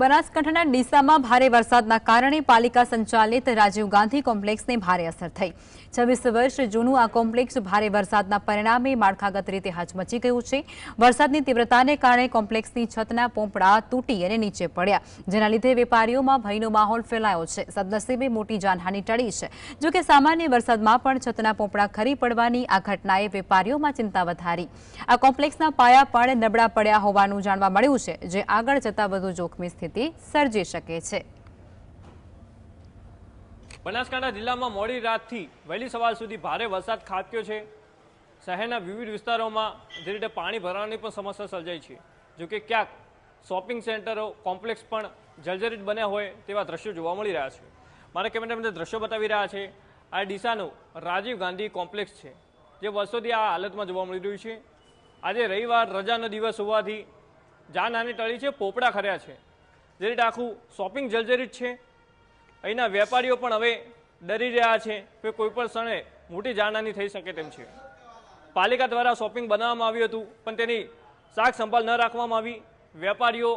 બનાસકાંઠાના ડીસામાં ભારે વરસાદના કારણે પાલિકા સંચાલિત રાજીવ ગાંધી કોમ્પ્લેક્સને ભારે અસર થઈ. છવ્વીસ વર્ષ જૂનું આ કોમ્પ્લેક્સ ભારે વરસાદના પરિણામે માળખાગત રીતે હચમચી ગયું છે. વરસાદની તીવ્રતાને કારણે કોમ્પ્લેક્સની છતના પોપડા તૂટી અને નીચે પડ્યા, જેના લીધે વેપારીઓમાં ભયનો માહોલ ફેલાયો છે. સદનસીબે મોટી જાનહાની ટળી છે. જોકે સામાન્ય વરસાદમાં પણ છતના પોપડા ખરી પડવાની આ ઘટનાએ વેપારીઓમાં ચિંતા વધારી. આ કોમ્પ્લેક્સના પાયા પણ નબળા પડ્યા હોવાનું જાણવા મળ્યું છે, જે આગળ જતા વધુ જોખમી સ્થિતિ સર્જી શકે છે. બનાસકાંઠા જિલ્લામાં મોડી રાતથી વહેલી સવાર સુધી ભારે વરસાદ ખાબક્યો છે. શહેરના વિવિધ વિસ્તારોમાં જે રીતે પાણી ભરવાની પણ સમસ્યા સર્જાઈ છે. જોકે ક્યાંક શોપિંગ સેન્ટરો કોમ્પ્લેક્સ પણ જર્જરિત બન્યા હોય તેવા દ્રશ્યો જોવા મળી રહ્યા છે. મારા કેમેરામેન દ્રશ્યો બતાવી રહ્યા છે, આ ડીસાનું રાજીવ ગાંધી કોમ્પ્લેક્સ છે, જે વર્ષોથી આ હાલતમાં જોવા મળી રહ્યું છે. આજે રવિવાર રજાનો દિવસ હોવાથી જાનહાની ટળી છે, પોપડા ખર્યા છે. જે આખું શોપિંગ જર્જરિત છે. અહીંના વેપારીઓ પણ હવે ડરી રહ્યા છે કે કોઈ પણ ક્ષણે મોટી જાનહાની થઈ શકે તેમ છે. પાલિકા દ્વારા શોપિંગ બનાવવામાં આવ્યું હતું, પણ તેની સાખ સંભાળ ન રાખવામાં આવી. વેપારીઓ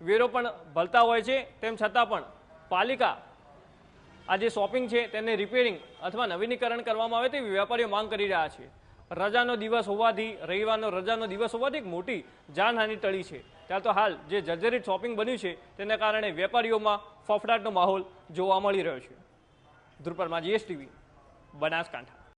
વેરો પણ ભરતા હોય છે, તેમ છતાં પણ પાલિકા આ જે શોપિંગ છે તેને રિપેરિંગ અથવા નવીનીકરણ કરવામાં આવે તેવી વેપારીઓ માંગ કરી રહ્યા છે. રજાનો દિવસ હોવાથી, રવિવારનો રજાનો દિવસ હોવાથી એક મોટી જાનહાની ટળી છે. ત્યાં તો હાલ જે જર્જરિત શોપિંગ બન્યું છે, તેના કારણે વેપારીઓમાં ફફડાટનો માહોલ જોવા મળી રહ્યો છે. ધ્રુપરમાં જીએસટીવી બનાસકાંઠા.